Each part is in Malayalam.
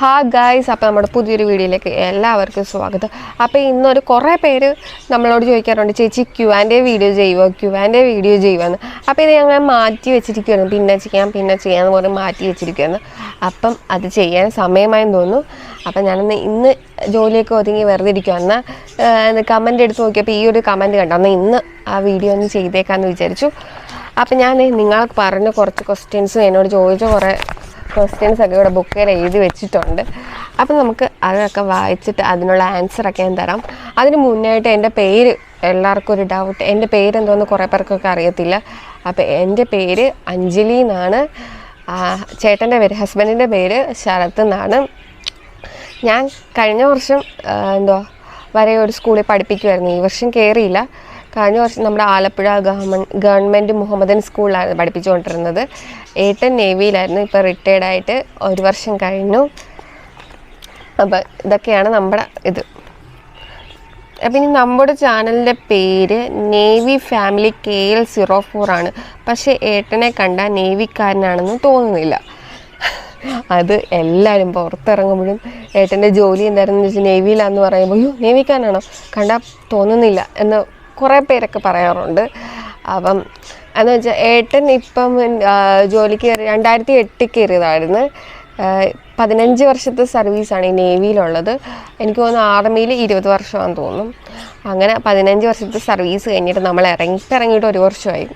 ഹാ ഗായ്സ് അപ്പോൾ നമ്മുടെ പുതിയൊരു വീഡിയോയിലേക്ക് എല്ലാവർക്കും സ്വാഗതം. അപ്പോൾ ഇന്നൊരു കുറേ പേര് നമ്മളോട് ചോദിക്കാറുണ്ട് ചേച്ചി ക്യു വീഡിയോ ചെയ്യുമോ ക്യു വീഡിയോ ചെയ്യുമെന്ന് അപ്പോൾ ഇത് ഞങ്ങൾ മാറ്റി വെച്ചിരിക്കുകയാണ് പിന്നെ ചെയ്യാം പിന്നെ ചെയ്യാം എന്ന് പറഞ്ഞ് മാറ്റി വെച്ചിരിക്കുകയാണ് അപ്പം അത് ചെയ്യാൻ സമയമായെന്ന് തോന്നുന്നു. അപ്പം ഞാനന്ന് ഇന്ന് ജോലിയൊക്കെ ഒതുങ്ങി വെറുതെ ഇരിക്കുവാണ് കമന്റ് എടുത്ത് നോക്കിയപ്പോൾ ഈ ഒരു കമന്റ് കണ്ടു? അന്ന് ഇന്ന് ആ വീഡിയോ ഒന്ന് ചെയ്തേക്കാമെന്ന് വിചാരിച്ചു. അപ്പം ഞാൻ നിങ്ങൾ പറഞ്ഞ കുറച്ച് ക്വസ്റ്റ്യൻസ് എന്നോട് ചോദിച്ച കുറേ ക്വസ്റ്റ്യൻസ് ഒക്കെ ഇവിടെ ബുക്കിൽ എഴുതി വെച്ചിട്ടുണ്ട്. അപ്പം നമുക്ക് അതൊക്കെ വായിച്ചിട്ട് അതിനുള്ള ആൻസറൊക്കെ ഞാൻ തരാം. അതിന് മുന്നായിട്ട് എന്റെ പേര് എല്ലാവർക്കും ഒരു ഡൗട്ട് എന്റെ പേര് എന്തോന്ന് കുറേ പേർക്കൊക്കെ അറിയത്തില്ല. അപ്പം എന്റെ പേര് അഞ്ജലി എന്നാണ്. ചേട്ടന്റെ പേര് ഹസ്ബൻഡിന്റെ പേര് ശരത്ത് എന്നാണ്. ഞാൻ കഴിഞ്ഞ വർഷം എന്തോ വരെ ഒരു സ്കൂളിൽ പഠിപ്പിക്കുമായിരുന്നു ഈ വർഷം കയറിയില്ല കഴിഞ്ഞ വർഷം നമ്മുടെ ആലപ്പുഴ ഗവൺമെന്റ് മുഹമ്മദൻ സ്കൂളിലാണ് പഠിപ്പിച്ചുകൊണ്ടിരുന്നത്. ഏട്ടൻ നേവിയിലായിരുന്നു ഇപ്പോൾ റിട്ടയർഡ് ആയിട്ട് ഒരു വർഷം കഴിഞ്ഞു. അപ്പോൾ ഇതൊക്കെയാണ് നമ്മുടെ ഇത്. അപ്പം ഇനി നമ്മുടെ ചാനലിന്റെ പേര് navy family K L zero four ആണ്. പക്ഷേ ഏട്ടനെ കണ്ട നേവിക്കാരനാണെന്ന് തോന്നുന്നില്ല. അത് എല്ലാവരും പുറത്തിറങ്ങുമ്പോഴും ഏട്ടന്റെ ജോലി എന്തായിരുന്നു വെച്ചാൽ നേവിയിലാന്ന് പറയുമ്പോൾ അയ്യോ നേവിക്കാരനാണോ? കണ്ടാൽ തോന്നുന്നില്ല എന്ന് കുറേ പേരൊക്കെ പറയാറുണ്ട്. അപ്പം എന്ന് വെച്ചാൽ ഏട്ടൻ ഇപ്പം ജോലിക്ക് കയറി രണ്ടായിരത്തി എട്ടിൽ കയറിയതായിരുന്നു. പതിനഞ്ച് വർഷത്തെ സർവീസാണ് ഈ നേവിയിലുള്ളത്. എനിക്ക് തോന്നുന്നു ആർമിയിൽ ഇരുപത് വർഷമാണെന്ന് തോന്നും. അങ്ങനെ പതിനഞ്ച് വർഷത്തെ സർവീസ് കഴിഞ്ഞിട്ട് നമ്മൾ ഇറങ്ങി ഇറങ്ങിയിട്ട് ഒരു വർഷമായി.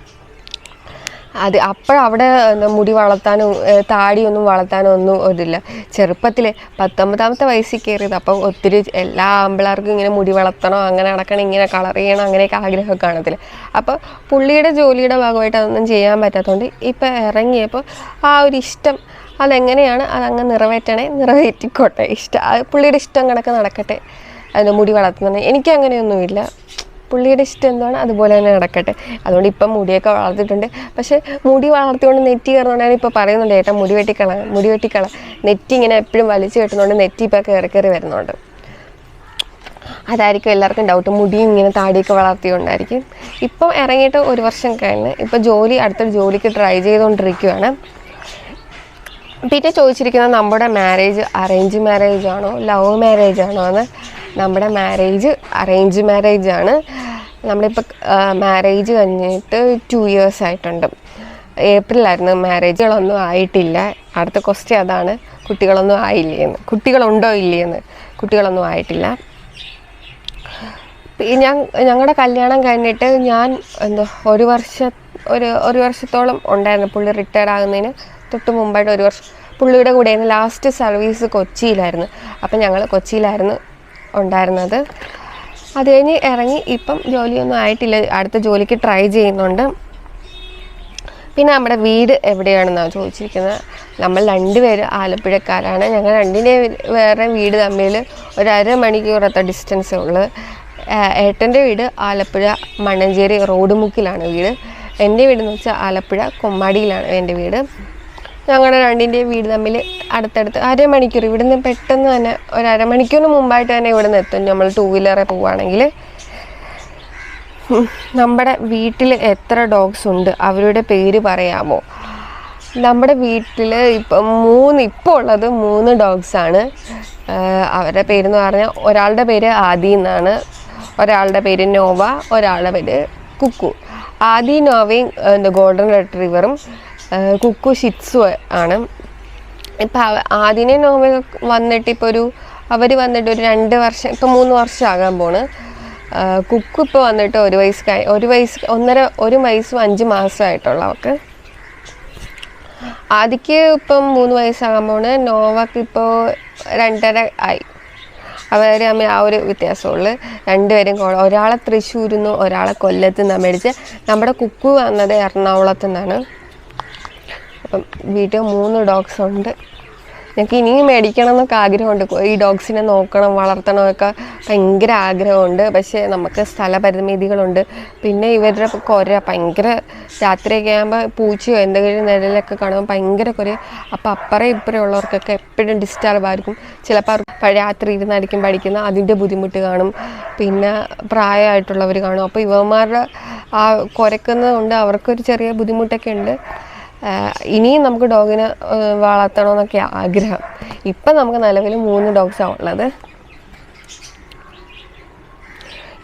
അത് അപ്പോഴവിടെ മുടി വളർത്താനും താടിയൊന്നും വളർത്താനും ഒന്നും ഒരില്ല. ചെറുപ്പത്തിൽ പത്തൊമ്പതാമത്തെ വയസ്സിൽ കയറിയത് അപ്പം ഒത്തിരി എല്ലാ ആമ്പിളാർക്കും ഇങ്ങനെ മുടി വളർത്തണം അങ്ങനെ നടക്കണം ഇങ്ങനെ കളർ ചെയ്യണം അങ്ങനെയൊക്കെ ആഗ്രഹമൊക്കെ കാണത്തില്ല അപ്പോൾ പുള്ളിയുടെ ജോലിയുടെ ഭാഗമായിട്ട് അതൊന്നും ചെയ്യാൻ പറ്റാത്തതുകൊണ്ട് ഇപ്പം ഇറങ്ങിയപ്പോൾ ആ ഒരു ഇഷ്ടം അതെങ്ങനെയാണ് അതങ്ങ് നിറവേറ്റണേ നിറവേറ്റിക്കോട്ടെ ഇഷ്ടം പുള്ളിയുടെ ഇഷ്ടം കണക്ക് നടക്കട്ടെ മുടി വളർത്തുന്നത് എനിക്ക് അങ്ങനെയൊന്നുമില്ല പുള്ളിയുടെ ഇഷ്ടം എന്താണ്? അതുപോലെ തന്നെ നടക്കട്ടെ. അതുകൊണ്ട് ഇപ്പം മുടിയൊക്കെ വളർത്തിയിട്ടുണ്ട്. പക്ഷേ മുടി വളർത്തിക്കൊണ്ട് നെറ്റി കയറുന്നതുകൊണ്ടാണ് ഇപ്പോൾ പറയുന്നുണ്ട് ഏട്ടാ മുടി വെട്ടിക്കള മുടി വെട്ടിക്കള നെറ്റി ഇങ്ങനെ എപ്പോഴും വലിച്ചു കെട്ടുന്നതുകൊണ്ട് നെറ്റി ഇപ്പോൾ കയറി കയറി വരുന്നുണ്ട്. അതായിരിക്കും എല്ലാവർക്കും ഡൗട്ട് മുടിയും ഇങ്ങനെ താടിയൊക്കെ വളർത്തിക്കൊണ്ടായിരിക്കും ഇപ്പം ഇറങ്ങിയിട്ട് ഒരു വർഷം കഴിഞ്ഞ് ഇപ്പോൾ ജോലി അടുത്തൊരു ജോലിക്ക് ട്രൈ ചെയ്തുകൊണ്ടിരിക്കുകയാണ് പിന്നെ ചോദിച്ചിരിക്കുന്നത് നമ്മുടെ മാരേജ് അറേഞ്ച് മാരേജ് ആണോ ലവ് മാരേജ് ആണോ എന്ന്. നമ്മുടെ മാരേജ് അറേഞ്ച് മാരേജ് ആണ്. നമ്മളിപ്പോൾ മാരേജ് കഴിഞ്ഞിട്ട് ടു ഇയേഴ്സ് ആയിട്ടുണ്ട്. ഏപ്രിലായിരുന്നു മാരേജുകളൊന്നും ആയിട്ടില്ല. അടുത്ത ക്വസ്റ്റ്യൻ അതാണ് കുട്ടികളൊന്നും ആയില്ലേന്ന് കുട്ടികളുണ്ടോ ഇല്ലേന്ന് കുട്ടികളൊന്നും ആയിട്ടില്ല. ഞാൻ ഞങ്ങളുടെ കല്യാണം കഴിഞ്ഞിട്ട് ഞാൻ എന്തോ ഒരു വർഷം ഒരു ഒരു വർഷത്തോളം ഉണ്ടായിരുന്നു പുള്ളി റിട്ടയർ ആകുന്നതിന്. തൊട്ട് മുമ്പായിട്ട് ഒരു വർഷം പുള്ളിയുടെ കൂടെയായിരുന്നു ലാസ്റ്റ് സർവീസ് കൊച്ചിയിലായിരുന്നു. അപ്പം ഞങ്ങൾ കൊച്ചിയിലായിരുന്നു ഉണ്ടായിരുന്നത്. അത് കഴിഞ്ഞ് ഇറങ്ങി ഇപ്പം ജോലിയൊന്നും ആയിട്ടില്ല. അടുത്ത ജോലിക്ക് ട്രൈ ചെയ്യുന്നുണ്ട്. പിന്നെ നമ്മുടെ വീട് എവിടെയാണെന്നാണ് ചോദിച്ചിരിക്കുന്നത്. നമ്മൾ രണ്ടുപേരും ആലപ്പുഴക്കാരാണ്. ഞങ്ങൾ രണ്ടിനെ വേറെ വീട് തമ്മിൽ ഒരു അരമണിക്കൂറത്തെ ഡിസ്റ്റൻസേ ഉള്ളൂ. ഏട്ടന്റെ വീട് ആലപ്പുഴ മണ്ണഞ്ചേരി റോഡ് മുക്കിലാണ് വീട്. എന്റെ വീടെന്ന് വെച്ചാൽ ആലപ്പുഴ കൊമ്മാടിയിലാണ് എന്റെ വീട്. ഞങ്ങളുടെ രണ്ടിന്റെയും വീട് തമ്മിൽ അടുത്തടുത്ത് അരമണിക്കൂർ. ഇവിടുന്ന് പെട്ടെന്ന് തന്നെ ഒരു അരമണിക്കൂറിന് മുമ്പായിട്ട് തന്നെ ഇവിടുന്ന് എത്തും. നമ്മൾ ടൂ വീലറിൽ പോവുകയാണെങ്കിൽ നമ്മുടെ വീട്ടിൽ എത്ര ഡോഗ്സ് ഉണ്ട്? അവരുടെ പേര് പറയാമോ? നമ്മുടെ വീട്ടിൽ ഇപ്പം മൂന്ന് ഇപ്പോൾ ഉള്ളത് മൂന്ന് ഡോഗ്സാണ് അവരുടെ പേരെന്ന് പറഞ്ഞാൽ ഒരാളുടെ പേര് ആദി എന്നാണ്. ഒരാളുടെ പേര് നോവ ഒരാളുടെ പേര് കുക്കു. ആദി നോവയും എന്താ ഗോൾഡൻ റിട്രീവറും കുക്കു ഷിറ്റ്സു ആണ്. ഇപ്പം അവ നോവൽ നോവ വന്നിട്ട് ഇപ്പോൾ ഒരു അവർ വന്നിട്ട് ഒരു രണ്ട് വർഷം ഇപ്പം മൂന്ന് വർഷം ആകാൻ പോണ് കുക്കു ഇപ്പോൾ വന്നിട്ട് ഒരു വയസ്സ് ഒരു വയസ്സ് ഒന്നര ഒരു വയസ്സും അഞ്ച് മാസമായിട്ടുള്ള അവൾക്ക് ആദിക്ക് ഇപ്പം മൂന്ന് വയസ്സാകാൻ പോണ്. നോവക്ക് ഇപ്പോൾ രണ്ടര ആയി. അവർ തമ്മിൽ ആ ഒരു വ്യത്യാസമുള്ളു. രണ്ടുപേരും ഒരാളെ തൃശ്ശൂരിൽ നിന്നും ഒരാളെ കൊല്ലത്തു നിന്നാണ് മേടിച്ച്. നമ്മുടെ കുക്കു വന്നത് എറണാകുളത്തു നിന്നാണ്. അപ്പം വീട്ടിൽ മൂന്ന് ഡോഗ്സ് ഉണ്ട്. ഞങ്ങൾക്ക് ഇനിയും മേടിക്കണം എന്നൊക്കെ ആഗ്രഹമുണ്ട്. ഈ ഡോഗ്സിനെ നോക്കണം വളർത്തണമൊക്കെ ഭയങ്കര ആഗ്രഹമുണ്ട്. പക്ഷേ നമുക്ക് സ്ഥലപരിമിതികളുണ്ട്. പിന്നെ ഇവരുടെ കുര ഭയങ്കര രാത്രിയൊക്കെ ആകുമ്പോൾ പൂച്ചയോ എന്തെങ്കിലും നിഴലൊക്കെ കാണുമ്പോൾ ഭയങ്കര കുര. അപ്പോൾ അപ്പുറം ഇപ്പുറം ഉള്ളവർക്കൊക്കെ എപ്പോഴും ഡിസ്റ്റർബ് ആയിരിക്കും. ചിലപ്പോൾ രാത്രി ഇരുന്നായിരിക്കും പഠിക്കുന്ന അതിന്റെ ബുദ്ധിമുട്ട് കാണും. പിന്നെ പ്രായമായിട്ടുള്ളവർ കാണും. അപ്പോൾ ഇവന്മാരുടെ ആ കുരക്കുന്നത് കൊണ്ട് അവർക്കൊരു ചെറിയ ബുദ്ധിമുട്ടൊക്കെ ഉണ്ട്. ഇനിയും നമുക്ക് ഡോഗിനെ വളർത്തണമെന്നൊക്കെ ആഗ്രഹം. ഇപ്പം നമുക്ക് നിലവിൽ മൂന്ന് ഡോഗ്സാണ് ഉള്ളത്.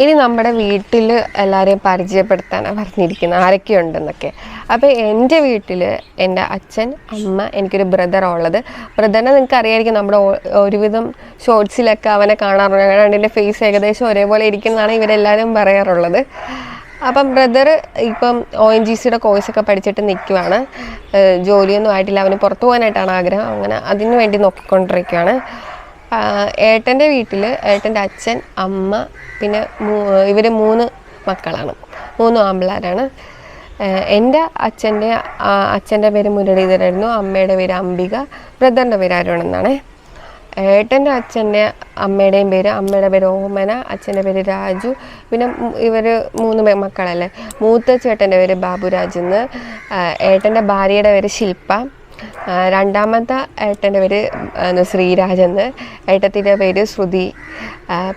ഇനി നമ്മുടെ വീട്ടിൽ എല്ലാവരെയും പരിചയപ്പെടുത്താനാണ് പറഞ്ഞിരിക്കുന്നത് ആരൊക്കെ ഉണ്ടെന്നൊക്കെ. അപ്പോൾ എന്റെ വീട്ടിൽ എന്റെ അച്ഛൻ അമ്മ എനിക്കൊരു ബ്രദറാണ് ഉള്ളത്. ബ്രദറിനെ നിങ്ങൾക്ക് അറിയായിരിക്കും നമ്മുടെ ഒരുവിധം ഷോർട്സിലൊക്കെ അവനെ കാണാറുണ്ട്. ഞങ്ങൾ രണ്ടിന്റെ ഫേസ് ഏകദേശം ഒരേപോലെ ഇരിക്കുന്നതാണ് ഇവരെല്ലാവരും പറയാറുള്ളത്. അപ്പം ബ്രദർ ഇപ്പം ഒ എൻ ജി സിയുടെ കോഴ്സൊക്കെ പഠിച്ചിട്ട് നിൽക്കുവാണ് ജോലിയൊന്നും ആയിട്ടില്ല. അവന് പുറത്തു പോകാനായിട്ടാണ് ആഗ്രഹം. അങ്ങനെ അതിനു വേണ്ടി നോക്കിക്കൊണ്ടിരിക്കുകയാണ് ഏട്ടന്റെ വീട്ടിൽ ഏട്ടന്റെ അച്ഛൻ അമ്മ പിന്നെ ഇവർ മൂന്ന് മക്കളാണ്. മൂന്ന് ആമ്പിളാരാണ് എന്റെ അച്ഛന്റെ അച്ഛന്റെ പേര് മുരളീധരായിരുന്നു അമ്മയുടെ പേര് അംബിക. ബ്രദറിന്റെ പേര് അരുൺ എന്നാണ്. ഏട്ടന്റെ അച്ഛന്റെ അമ്മയുടെയും പേര് അമ്മയുടെ പേര് ഓമന അച്ഛന്റെ പേര് രാജു. പിന്നെ ഇവർ മൂന്ന് മക്കളല്ലേ? മൂത്ത ചേട്ടന്റെ പേര് ബാബുരാജ് എന്ന്. ഏട്ടന്റെ ഭാര്യയുടെ പേര് ശില്പ. രണ്ടാമത്തെ ഏട്ടന്റെ പേര് ശ്രീരാജ് എന്ന്. ഏട്ടത്തിന്റെ പേര് ശ്രുതി.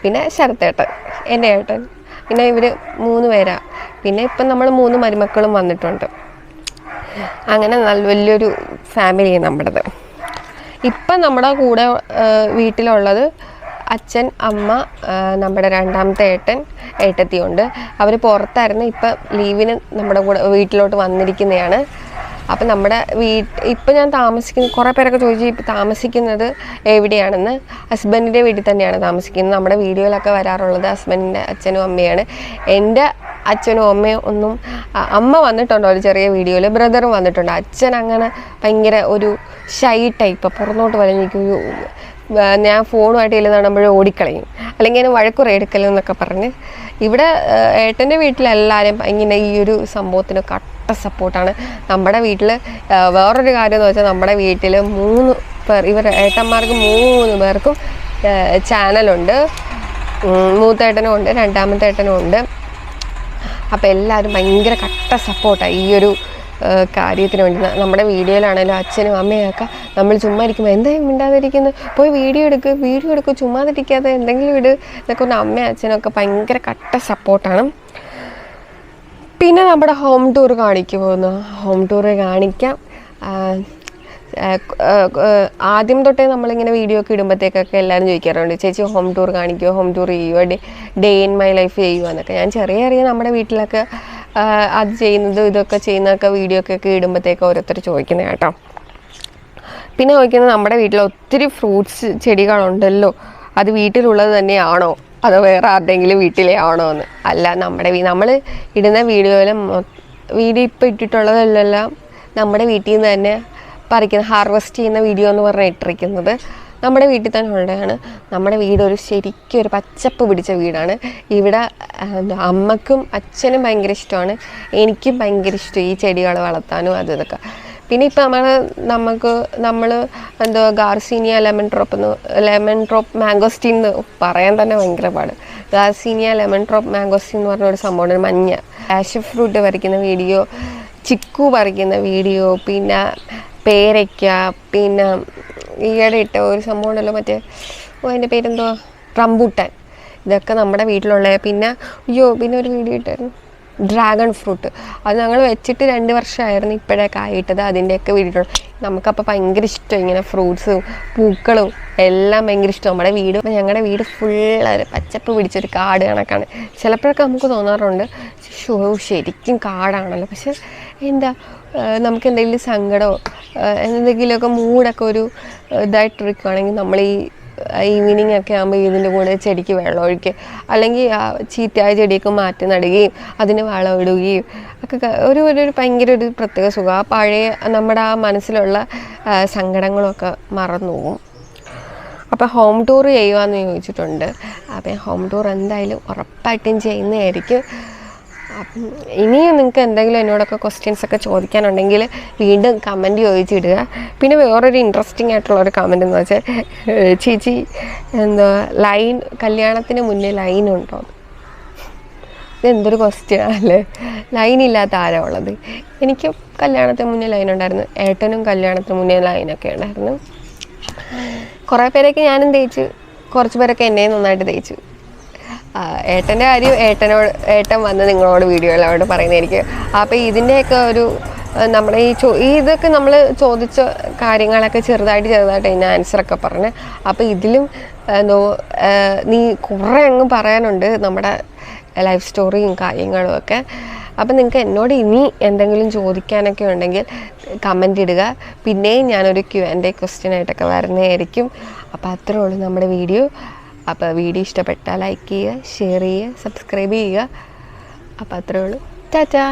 പിന്നെ ശരത്തേട്ടൻ എന്റെ ഏട്ടൻ. പിന്നെ ഇവർ മൂന്ന് പേരാ. പിന്നെ ഇപ്പം നമ്മൾ മൂന്ന് മരുമക്കളും വന്നിട്ടുണ്ട്. അങ്ങനെ നല്ല വലിയൊരു ഫാമിലിയാണ് നമ്മുടേത്. ഇപ്പം നമ്മുടെ കൂടെ വീട്ടിലുള്ളത് അച്ഛൻ അമ്മ നമ്മുടെ രണ്ടാമത്തെ ഏട്ടൻ ഏട്ടത്തിയുണ്ട്. അവർ പുറത്തായിരുന്നു ഇപ്പം ലീവിന് നമ്മുടെ കൂടെ വീട്ടിലോട്ട് വന്നിരിക്കുന്നതാണ് അപ്പം നമ്മുടെ വീട്ട് ഇപ്പം ഞാൻ താമസിക്കുന്ന കുറേ പേരൊക്കെ ചോദിച്ചു ഇപ്പം താമസിക്കുന്നത് എവിടെയാണെന്ന് ഹസ്ബൻഡിന്റെ വീട്ടിൽ തന്നെയാണ് താമസിക്കുന്നത്. നമ്മുടെ വീഡിയോയിലൊക്കെ വരാറുള്ളത് ഹസ്ബൻഡിന്റെ അച്ഛനും അമ്മയാണ്. എന്റെ അച്ഛനും അമ്മയും ഒന്നും അമ്മ വന്നിട്ടുണ്ടോ ഒരു ചെറിയ വീഡിയോയിൽ ബ്രദറും വന്നിട്ടുണ്ട്. അച്ഛൻ അങ്ങനെ ഭയങ്കര ഒരു ഷൈ ടൈപ്പ് പുറന്നോട്ട് വലിഞ്ഞിരിക്കും ഞാൻ ഫോണുമായിട്ട് ഇല്ല കാണുമ്പോഴേ ഓടിക്കളയും. അല്ലെങ്കിൽ അതിന് വഴക്കുറ എടുക്കലും എന്നൊക്കെ പറഞ്ഞ്. ഇവിടെ ഏട്ടന്റെ വീട്ടിലെല്ലാവരും ഇങ്ങനെ ഈ ഒരു സംഭവത്തിന് കട്ട സപ്പോർട്ടാണ് നമ്മുടെ വീട്ടിൽ വേറൊരു കാര്യം എന്ന് വെച്ചാൽ നമ്മുടെ വീട്ടിൽ മൂന്ന് പേർ ഇവർ ഏട്ടന്മാർക്ക് മൂന്ന് പേർക്കും ചാനലുണ്ട് മൂത്തേട്ടനും ഉണ്ട് രണ്ടാമത്തെ ഏട്ടനും ഉണ്ട്. അപ്പോൾ എല്ലാവരും ഭയങ്കര കട്ട സപ്പോർട്ടാണ് ഈ ഒരു കാര്യത്തിന് വേണ്ടി. നമ്മുടെ വീഡിയോയിലാണെങ്കിലും അച്ഛനും അമ്മയൊക്കെ നമ്മൾ ചുമ്മാ ഇരിക്കുമ്പോൾ എന്തായാലും മിണ്ടാതിരിക്കുന്നത് പോയി വീഡിയോ എടുക്ക് വീഡിയോ എടുക്കുക ചുമ്മാതിരിക്കാതെ എന്തെങ്കിലും ഇട് എന്നൊക്കെ ഒന്ന് അമ്മയും അച്ഛനും ഒക്കെ ഭയങ്കര കട്ട സപ്പോർട്ടാണ്. പിന്നെ നമ്മുടെ ഹോം ടൂർ പോകുന്നു. ഹോം ടൂർ കാണിക്കാം. ആദ്യം തൊട്ടേ നമ്മളിങ്ങനെ വീഡിയോ ഒക്കെ ഇടുമ്പോഴത്തേക്കൊക്കെ എല്ലാവരും ചോദിക്കാറുണ്ട് ചേച്ചി ഹോം ടൂർ കാണിക്കുമോ ഹോം ടൂർ ചെയ്യുമോ ഡേ ഇൻ മൈ ലൈഫ് ചെയ്യുവാന്നൊക്കെ. ഞാൻ ചെറിയ ചെറിയ നമ്മുടെ വീട്ടിലൊക്കെ അത് ചെയ്യുന്നത് ഇതൊക്കെ ചെയ്യുന്നതൊക്കെ വീഡിയോ ഒക്കെ ഇടുമ്പോഴത്തേക്ക് ഓരോരുത്തർ ചോദിക്കുന്നത് കേട്ടോ. പിന്നെ ചോദിക്കുന്നത് നമ്മുടെ വീട്ടിൽ ഒത്തിരി ഫ്രൂട്ട്സ് ചെടികളുണ്ടല്ലോ. അത് വീട്ടിലുള്ളത് തന്നെയാണോ? അതോ വേറെ ആരുടെങ്കിലും വീട്ടിലെ ആണോ എന്ന്? അല്ല നമ്മുടെ നമ്മൾ ഇടുന്ന വീഡിയോയിൽ വീഡിയോ ഇപ്പോൾ ഇട്ടിട്ടുള്ളതല്ലല്ല. നമ്മുടെ വീട്ടിൽ നിന്ന് തന്നെ പറിക്കുന്ന ഹാർവെസ്റ്റ് ചെയ്യുന്ന വീഡിയോ എന്ന് പറഞ്ഞാൽ ഇട്ടിരിക്കുന്നത്. നമ്മുടെ വീട്ടിൽ തന്നെ ഉള്ളതാണ്. നമ്മുടെ വീട് ഒരു ശരിക്കും ഒരു പച്ചപ്പ് പിടിച്ച വീടാണ്. ഇവിടെ അമ്മക്കും അച്ഛനും ഭയങ്കര ഇഷ്ടമാണ്. എനിക്കും ഭയങ്കര ഇഷ്ടം ഈ ചെടികൾ വളർത്താനും അതും ഇതൊക്കെ. പിന്നെ ഇപ്പം നമ്മൾ നമുക്ക് നമ്മൾ എന്തോ ഗാർസീനിയ ലെമൺ ഡ്രോപ്പ് എന്ന് ലെമൺ ഡ്രോപ്പ് മാംഗോസ്റ്റീൻ എന്ന് പറയാൻ തന്നെ ഭയങ്കര പാട്. ഗാർസീനിയ ലെമൺ ഡ്രോപ്പ് മാംഗോസ്റ്റീൻ എന്ന് പറഞ്ഞ ഒരു സംഭവമാണ് ഒരു മഞ്ഞ. ആഷ് ഫ്രൂട്ട് പറിക്കുന്ന വീഡിയോ ചിക്കു പറിക്കുന്ന വീഡിയോ പിന്നെ പേരയ്ക്ക പിന്നെ ഈയിടെ ഇട്ട ഒരു സംഭവം ഉണ്ടല്ലോ മറ്റേ ഓ അതിന്റെ പേരെന്തോ റംബൂട്ടാൻ. ഇതൊക്കെ നമ്മുടെ വീട്ടിലുള്ള. പിന്നെ അയ്യോ പിന്നെ ഒരു വീഡിയോ ഇട്ടായിരുന്നു. Dragon fruit. അത് ഞങ്ങൾ വെച്ചിട്ട് രണ്ട് വർഷമായിരുന്നു ഇപ്പോഴേ കായിട്ടത് അതിന്റെയൊക്കെ വീട്ടിലുള്ള നമുക്കപ്പോൾ ഭയങ്കര ഇഷ്ടം ഇങ്ങനെ ഫ്രൂട്ട്സും പൂക്കളും എല്ലാം ഭയങ്കര ഇഷ്ടം. നമ്മുടെ വീട് ഞങ്ങളുടെ വീട് ഫുള്ള് പച്ചപ്പ് പിടിച്ചൊരു കാട് കണക്കാണ്. ചിലപ്പോഴൊക്കെ നമുക്ക് തോന്നാറുണ്ട് ഷോ ശരിക്കും കാടാണല്ലോ. പക്ഷെ എന്താ നമുക്ക് എന്തെങ്കിലും സങ്കടമോ എന്തെങ്കിലുമൊക്കെ മൂടൊക്കെ ഒരു ഇതായിട്ടിരിക്കുകയാണെങ്കിൽ നമ്മൾ ഈ ഈവനിങ് ഒക്കെ ആകുമ്പോൾ ഇതിന്റെ കൂടെ ചെടിക്ക് വെള്ളം ഒഴിക്കുക. അല്ലെങ്കിൽ ആ ചീത്തയായ ചെടിയൊക്കെ മാറ്റി നടുകയും അതിന് വളം ഇടുകയും ഒക്കെ ഒരു ഒരു ഭയങ്കര ഒരു പ്രത്യേക സുഖം. ആ പഴയ നമ്മുടെ ആ മനസ്സിലുള്ള സങ്കടങ്ങളൊക്കെ മറന്നു പോകും അപ്പോൾ ഹോം ടൂർ ചെയ്യുവാന്ന് ചോദിച്ചിട്ടുണ്ട്. അപ്പം ഹോം ടൂർ എന്തായാലും ഉറപ്പായിട്ടും ചെയ്യുന്നതായിരിക്കും. ഇനിയും നിങ്ങൾക്ക് എന്തെങ്കിലും എന്നോടൊക്കെ ക്വസ്റ്റ്യൻസ് ഒക്കെ ചോദിക്കാനുണ്ടെങ്കിൽ വീണ്ടും കമന്റ് ചോദിച്ചിടുക. പിന്നെ വേറൊരു ഇൻട്രസ്റ്റിംഗ് ആയിട്ടുള്ള ഒരു കമന്റ് എന്ന് വെച്ചാൽ ചേച്ചി എന്താ ലൈൻ കല്യാണത്തിന് മുന്നേ ലൈൻ ഉണ്ടോ? ഇതെന്തൊരു ക്വസ്റ്റ്യൻ അല്ലേ ലൈൻ ഇല്ലാത്ത ആരാ ഉള്ളത്? എനിക്ക് കല്യാണത്തിന് മുന്നേ ലൈൻ ഉണ്ടായിരുന്നു. ഏട്ടനും കല്യാണത്തിന് മുന്നേ ലൈനൊക്കെ ഉണ്ടായിരുന്നു. കുറേ പേരൊക്കെ ഞാനും തേച്ച്. കുറച്ച് പേരൊക്കെ എന്നെയും നന്നായിട്ട് തേച്ചു. ഏട്ടന്റെ കാര്യം ഏട്ടനോട് ഏട്ടൻ വന്ന് നിങ്ങളോട് വീഡിയോയിലോട് പറയുന്നതായിരിക്കും അപ്പോൾ ഇതിന്റെയൊക്കെ ഒരു നമ്മുടെ ഈ ചോ ഇതൊക്കെ നമ്മൾ ചോദിച്ച കാര്യങ്ങളൊക്കെ ചെറുതായിട്ട് ചെറുതായിട്ട് അതിന് ആൻസറൊക്കെ പറഞ്ഞ്. അപ്പോൾ ഇതിലും എന്തോ നീ കുറേ അങ്ങ് പറയാനുണ്ട് നമ്മുടെ ലൈഫ് സ്റ്റോറിയും കാര്യങ്ങളും ഒക്കെ. അപ്പം നിങ്ങൾക്ക് എന്നോട് ഇനി എന്തെങ്കിലും ചോദിക്കാനൊക്കെ ഉണ്ടെങ്കിൽ കമന്റ് ഇടുക. പിന്നെയും ഞാനൊരു ക്യു ആൻഡ് എ ക്വസ്റ്റ്യൻ ആയിട്ടൊക്കെ വരുന്നതായിരിക്കും. അപ്പോൾ അത്രേ ഉള്ളൂ നമ്മുടെ വീഡിയോ അപ്പോൾ വീഡിയോ ഇഷ്ടപ്പെട്ടാൽ ലൈക്ക് ചെയ്യുക ഷെയർ ചെയ്യുക സബ്സ്ക്രൈബ് ചെയ്യുക. അപ്പോൾ അത്രേ ഉള്ളൂ. ടാറ്റാ.